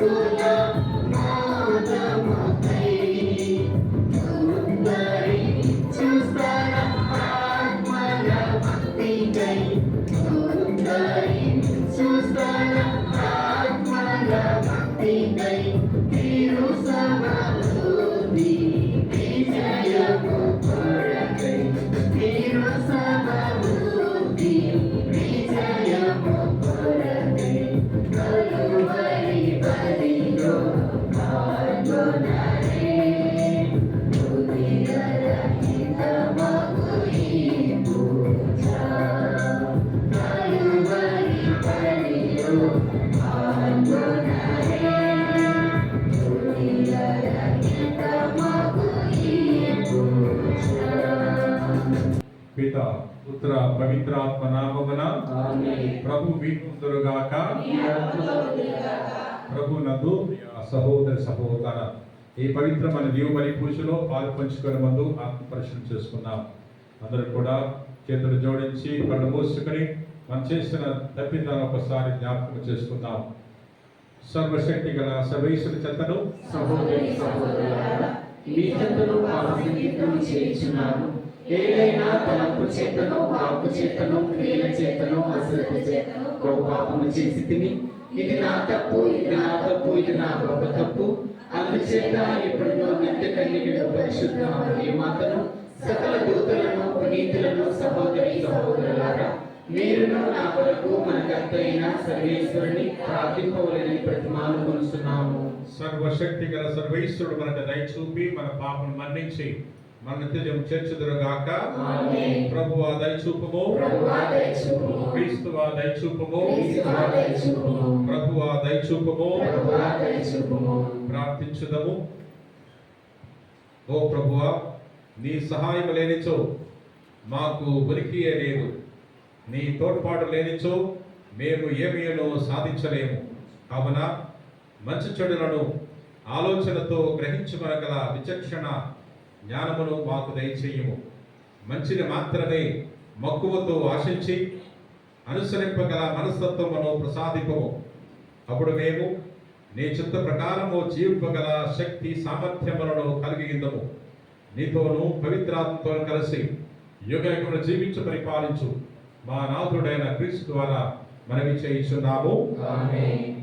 Senhor. ప్రభు మీకుందరుగాక ప్రభు నందు సహోదర సహోదర. ఈ పవిత్రమైన దీవబలి పూజలో పాలు పంచుకునే ముందు ఆత్మ చేసుకున్నాం చేసుకుందాం. అందరూ కూడా చేతులు జోడించి కళ్ళు మూసుకొని మనం చేసిన తప్పిదాన్ని ఒకసారి జ్ఞాపకం చేసుకుందాం. సర్వశక్తి గల సర్వేశ్వరి చెత్తను సహోదరి సహోదరు మీ చెత్తను చేయించున్నాను ఏదైనా తలంపు చేతను వాపు చేతను క్రియల చేతను అసలు చేతను గోపాపము చేసి తిని ఇది నా తప్పు ఇది నా తప్పు ఇది నా గొప్ప తప్పు. అందుచేత ఇప్పుడు నిత్య కలిగిన పరిశుద్ధ మాతను సకల దూతలను పునీతులను సహోదరి సహోదరులారా మీరును నా కొరకు మనకంత అయిన సర్వేశ్వరుని ప్రార్థింపవలని ప్రతిమాను కొలుస్తున్నాము సర్వశక్తి గల సర్వేశ్వరుడు మనకు దయచూపి మన పాపను మన్నించి మన నిత్యం చేర్చుదురుగాక ఆమేన్. ప్రభువా దయ చూపము ప్రభువా దయచూపుము. క్రీస్తువా దయ చూపము క్రీస్తువా దయచూపుము. ప్రభువా దయ చూపము ప్రభువా దయచూపుము. ప్రార్థించుదము ఓ ప్రభువా నీ సహాయం లేనిచో మాకు ఉనికియే లేదు నీ తోడ్పాటు లేనిచో మేము ఏమీనో సాధించలేము కావున మంచి చెడులను ఆలోచనతో గ్రహించుకొనగల విచక్షణ జ్ఞానమును మాకు దయచేయము. మంచిని మాత్రమే మక్కువతో ఆశించి అనుసరింపగల మనస్తత్వమును ప్రసాదింపము. అప్పుడు మేము నీ చిత్త ప్రకారము జీవింపగల శక్తి సామర్థ్యములను కలిగి ఉందము. నీతోను పవిత్రాత్మతో కలిసి యుగయుగమును జీవించు పరిపాలించు. మా నాథుడైన క్రీస్తు ద్వారా మనవి చేయించున్నాము ఆమేన్.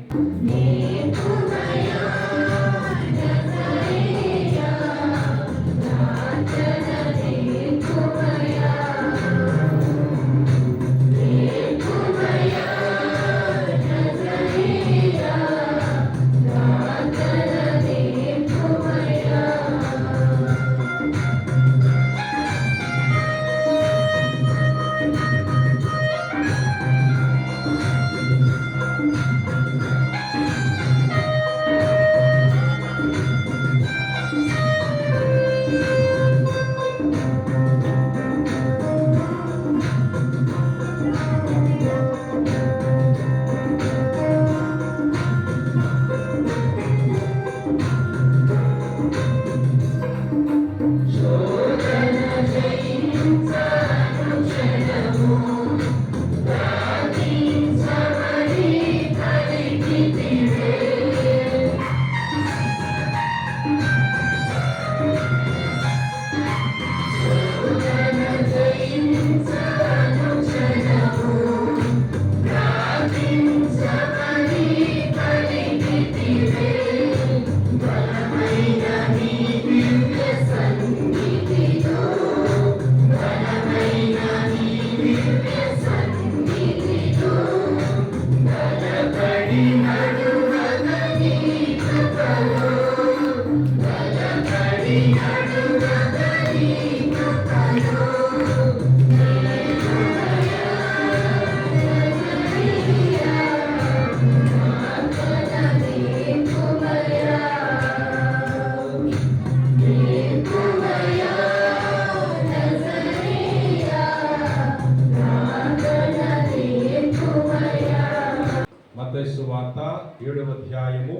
వార్త ఏడవ అధ్యాయము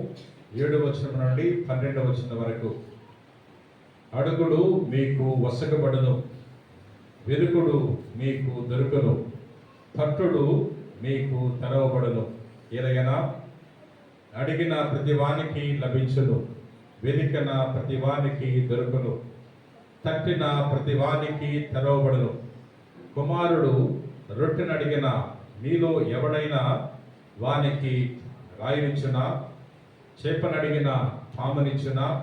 ఏడవ వచనం నుండి పన్నెండవ వచనం వరకు. అడుగుడు మీకు వసకబడును వెలుగుడు మీకు దొరుకును తట్టుడు మీకు తెరవబడను. ఎలాగైనా అడిగిన ప్రతివానికి లభించును వెనుకన ప్రతివానికి దొరుకును తట్టిన ప్రతివానికి తెరవబడను తెరవబడును. కుమారుడు రొట్టెను అడిగిన మీలో ఎవడైనా వానికి రాయినిచ్చునా? చేపనడిగిన పామునిచ్చునా?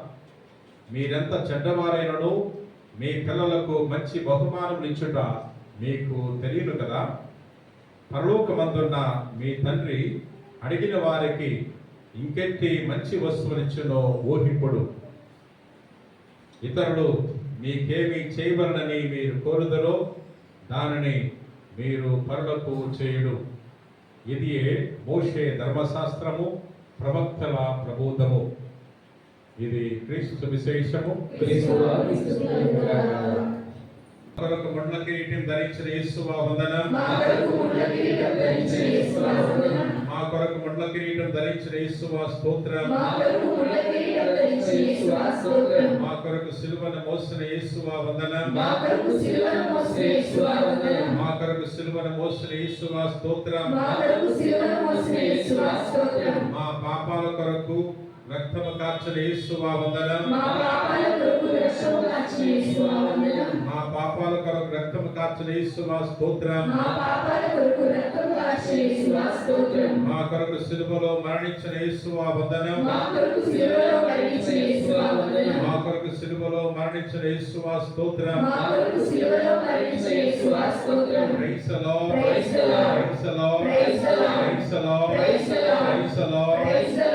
మీరెంత చెడ్డవారైనను మీ పిల్లలకు మంచి బహుమానం ఇచ్చుట మీకు తెలియదు కదా? పరలోకమందున్న మీ తండ్రి అడిగిన వారికి ఇంకెట్టి మంచి వస్తువునిచ్చునో ఊహింపుడు. ఇతరులు మీకేమి చేయబడనని మీరు కోరుదరో దానిని మీరు పరులకు చేయుడు. ఇది మోషే ధర్మశాస్త్రము ప్రవక్తల ప్రబోధము. ఇది క్రీస్తు విశేషము. మరొక కిరీటం ధరించిన యేసువ మా కొరకు ముండ్ల కిరీటం ధరించిన యేసువ మా కొరకు సిలువను మోసిన యేసువ వందన. మా కొరకు సిలువను మోసిన యేసువ స్తోత్రం. మా పాపాల కొరకు రక్తము కార్చిన యేసు మా వందనం మా పాపాల కొరకు రక్తము కార్చిన యేసు మా స్తోత్రం. మా కొరకు సిలువలో మరణించిన యేసు మా వందనం మా కొరకు సిలువలో మరణించిన యేసు మా స్తోత్రం. ప్రైస్లో ప్రైస్లో ప్రైస్లో ప్రైస్లో ప్రైస్లో ప్రైస్లో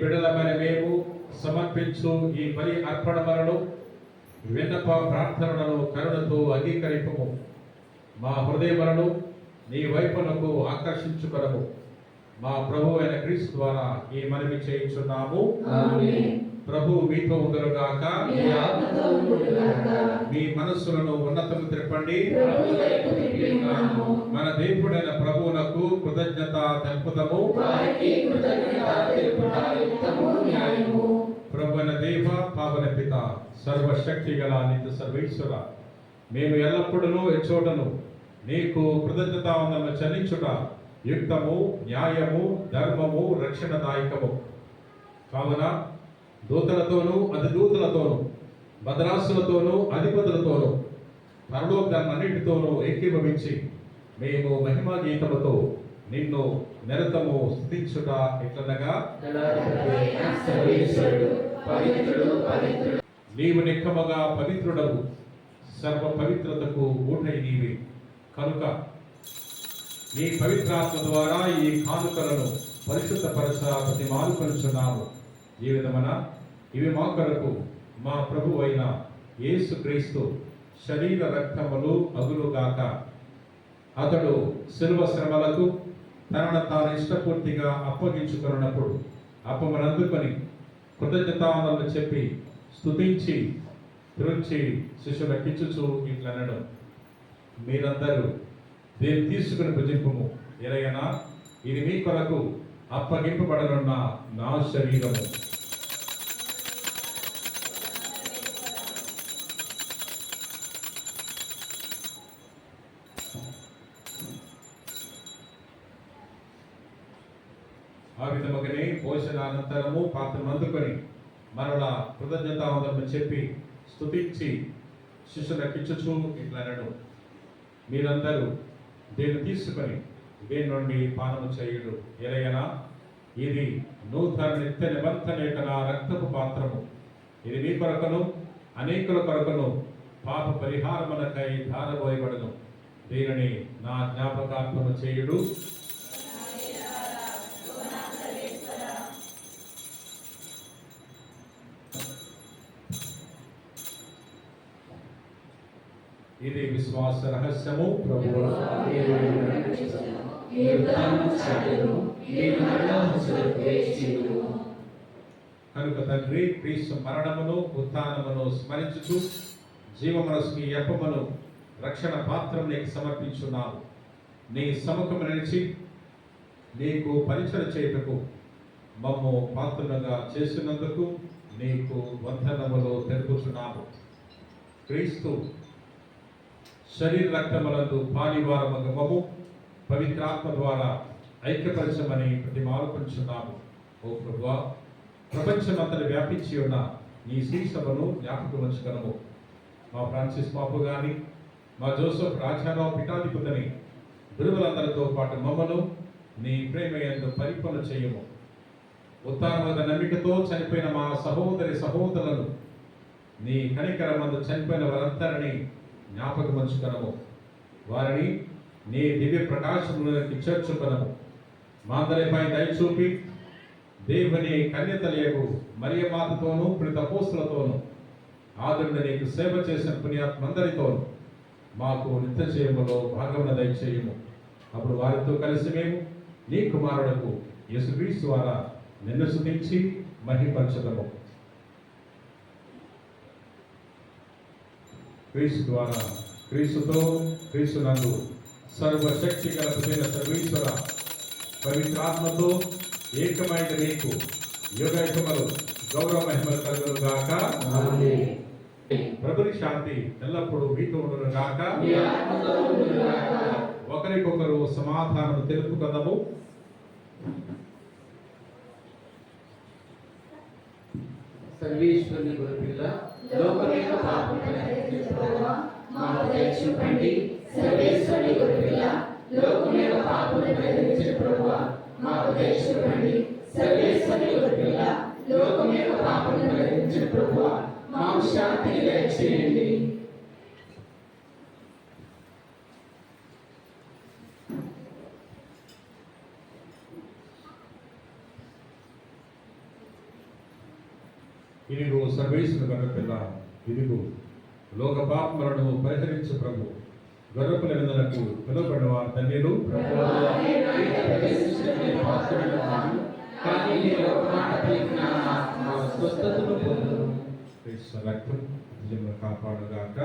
బిడ్డలమైన మేము సమర్పించు ఈ బలి అర్పణలను విన్నప ప్రార్థనలను కరుణతో అంగీకరింపము. మా హృదయములను నీ వైపునకు ఆకర్షించుకొనము. మా ప్రభు అయిన క్రీస్తు ద్వారా ఈ మనవి చేయించున్నాము. ప్రభు మీతో ఉందరుగాక మీ మనస్సులను ఉన్నతము త్రిప్పండి. తిప్పినాము మన దేవుడైన ప్రభువునకు కృతజ్ఞత తెలుపుదము. కృతజ్ఞత న్యాయము. ప్రభువైన దేవ పావన పిత సర్వశక్తి గల నిత్య సర్వేశ్వర మేము ఎల్లప్పుడూ ఎచ్చోటను నీకు కృతజ్ఞతావందము చెల్లించుట యుక్తము న్యాయము ధర్మము రక్షణదాయకము. కావున దూతలతోనూ అధిదూతలతోనూ భద్రాసులతోనూ అధిపతులతోనూ పరలోకాలన్నిటితోనూ ఏకీభవించి మేము మహిమా గీతముతో నిన్ను నిరతము స్థితించుట ఎట్లనగా? నీవు నిక్కమగా పవిత్రుడవు. సర్వ పవిత్రతకు ఊటై నీవి. కనుక నీ పవిత్రాత్మ ద్వారా ఈ కానుకలను పరిశుద్ధపరచ ప్రతి మానుకొనుచున్నాము ఈ విధమన ఇవి మా కొరకు మా ప్రభు అయిన యేసుక్రీస్తు శరీర రక్తములు అగులుగాక అతడు శిల్వ శ్రమలకు తనను తాను ఇష్టపూర్తిగా అప్పగించుకున్నప్పుడు అప్పమనందుకొని కృతజ్ఞతావనలు చెప్పి స్తుతించి త్రుంచి శిష్యులకిచ్చుచు ఇట్లనడు మీరందరూ దీన్ని తీసుకుని భుజింపము? ఎరగనా ఇది మీ కొరకు అప్పగింపబడనున్న నా శరీరము. భోజనానంతరము పాత్రను అందుకొని మరలా కృతజ్ఞతావందనము చెప్పి స్థుతించి శిష్యులకు ఇచ్చుచు ఇట్లనను. మీరందరూ దీన్ని తీసుకొని దీని నుండి పానము చేయుడు ఎలయనా ఇది నూతన నిత్య నిబంధన యొక్క నా రక్తపు పాత్రము. ఇది మీ కొరకును అనేకుల కొరకును పాప పరిహారమునకై ధారబోయబడను. దీనిని నా జ్ఞాపకార్థము చేయుడు. విశ్వాస రహస్యము ప్రభు. కనుక తండ్రి క్రీస్తు మరణమును ఉత్థానమును స్మరించుచు జీవమనస్కి ఎప్పమను రక్షణ పాత్రం నీకు సమర్పించున్నావు నీ సముఖము నిలిచి నీకు పరిచయం చేయుటకు మమ్ము పాత్రులుగా చేసినందుకు నీకు వందనములు తెలుపుచున్నాము. క్రీస్తు శరీర రక్తములందు పాలివారముగా పవిత్రాత్మ ద్వారా ఐక్యపరచమని ప్రతిమాలుకుంటున్నాము ఓ ప్రభువా ప్రపంచమంతటి వ్యాపించి ఉన్న నీ శ్రీసభను జ్ఞాపకం ఉంచగలము మా ఫ్రాన్సిస్ బాబు గాని మా జోసఫ్ రాజారావు పిఠాధిపతిని గురువులందరితో పాటు మమ్మను నీ ప్రేమయందు పరిపూర్ణ చేయము. ఉత్తానమైన నమ్మికతో చనిపోయిన మా సహోదరి సహోదరులను నీ కనికరమందు చనిపోయిన వారందరినీ జ్ఞాపకమంచుకనము వారిని నీ దివ్య ప్రకాశంలోకి చేర్చుకనము. మా దయచూపి దేవుని కన్యతలయకు మరియ మాతతోనూ ప్రతి అపోస్తులతోనూ ఆదరణ నీకు సేవ చేసిన పుణ్యాత్మందరితోనూ మాకు నిత్య చేయములో భాగమున దయచేయము. అప్పుడు వారితో కలిసి మేము నీ కుమారుడకు యేసుక్రీస్తు ద్వారా నిన్ను శుతించి మహిపరచదము. క్రీస్తు ద్వారా క్రీస్తుతో క్రీస్తు నందు సర్వశక్తి గల పుట్టిన సర్వేశ్వర పవిత్రాత్మతో ఏకమైన నీకు యోగయుగములు గౌరవ మహిమలు కలుగును గాక ప్రభుని శాంతి ఎల్లప్పుడూ మీతో ఉండును గాక ఒకరికొకరు సమాధానం తెలుపుకుందాము. సర్వేశ్వరుని గురుపిల్ల లోకమేక పాపం మాకు దయచూపండి సర్వేశ్వరుని గురుపిల్ల లోకమేక పాపం ప్రకటించిన ప్రభువ మాకు దయచూపండి సర్వేశ్వరుని గురుపిల్ల లోకమేక పాపం ప్రకటించిన ప్రభువ మాకు శాంతిని దయచేయండి. ಇದಿಗೂ గర్ర పిల్ల ಇದಿಗೂ లోక పాపములను పరిహరించు ప్రభు. గొర్రెపుల విందులకు పిలువబడిన వారి రక్తం కాపాడుగాక.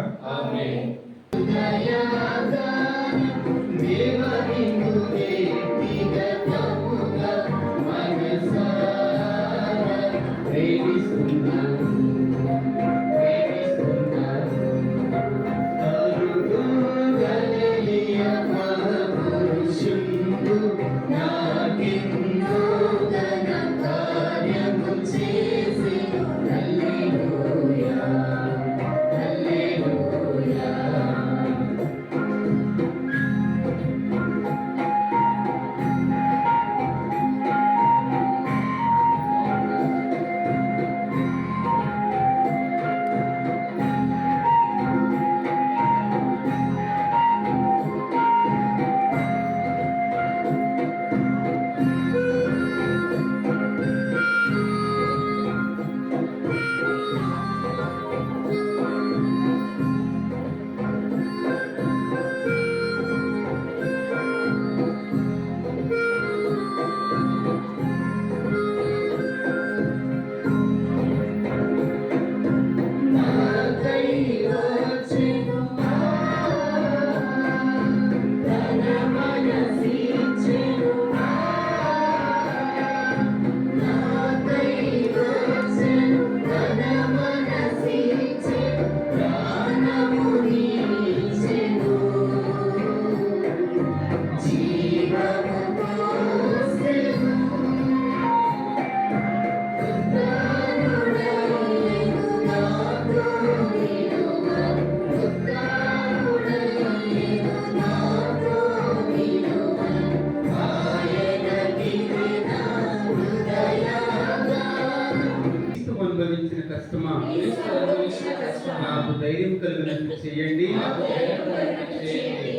మాకు దయను కలిగినట్లు చేయండి.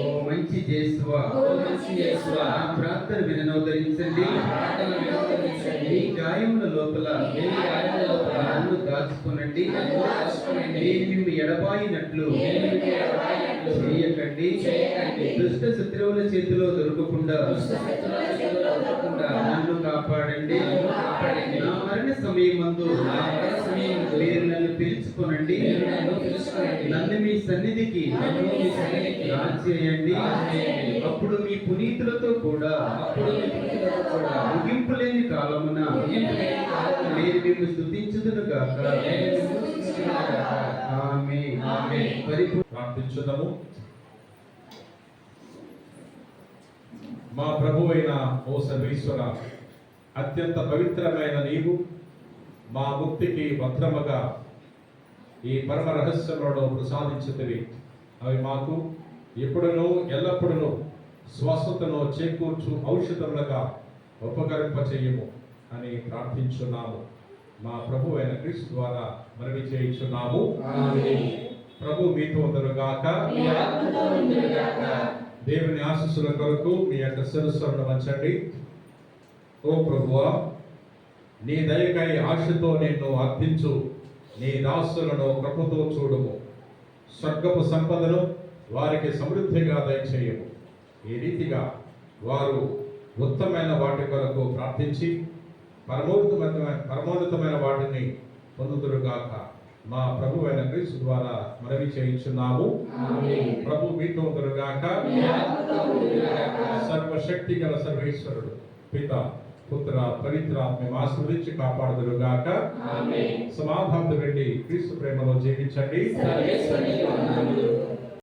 ఓ మంచి జేసువా నా ప్రార్థన వినోదరించండి. మీ గాయముల లోపల నన్ను దాచుకునండి. నేను ఎడబాయినట్లు చేయకండి. దుష్ట శత్రువుల చేతిలో దొరకకుండా నన్ను కాపాడండి. నా మరణ సమయమందు పిలుచుకొనండి నన్ను మీ సన్నిధికి చేయండి అప్పుడు మీ పునీతులతో కూడా ముగింపు లేని కాలమున ముగింపు లేని కాలమున నేను మిమ్మల్ని స్తుతించుదును గాక. నేను ఆమె ఆమేన్. ప్రార్థించుదాము మా ప్రభు అయిన ఓ సర్వేశ్వర అత్యంత పవిత్రమైన నీవు మా ముక్తికి భద్రముగా ఈ పరమ రహస్యములను ప్రసాదించుతవి. అవి మాకు ఎప్పుడునూ ఎల్లప్పుడూ స్వస్థతను చేకూర్చు ఔషధములుగా ఉపకరింపచేయము అని ప్రార్థించున్నాము. మా ప్రభు అయిన క్రీస్తు ద్వారా మనవి చేయించున్నాము. ప్రభు మీతో ఉందరుగాక. దేవుని ఆశీస్సుల కొరకు మీ యొక్క శిరస్సులను వంచండి. ఓ ప్రభువా నీ దయకై ఆశతో నిన్ను అర్థించు నీ దాసులను కృపతో చూడుము స్వర్గపు సంపదను వారికి సమృద్ధిగా దయచేయము ఈ రీతిగా వారు ఉత్తమైన వాటి కొరకు ప్రార్థించి పరమోన్నతమైన పరమోన్నతమైన వాటిని పొందుదురుగాక మా ప్రభు అయిన క్రీస్తు ద్వారా మనవి చేయించున్నాము. ప్రభు మీతో ఉందరుగాక. సర్వశక్తి గల సర్వేశ్వరుడు పిత పుత్ర పవిత్రాత్మ ఆస్వాదించి కాపాడుదురుగాక ఆమేన్. సమాధానం వెళ్ళి క్రీస్తు ప్రేమలో జీవించండి సర్వేశ్వరునికి వందనములు.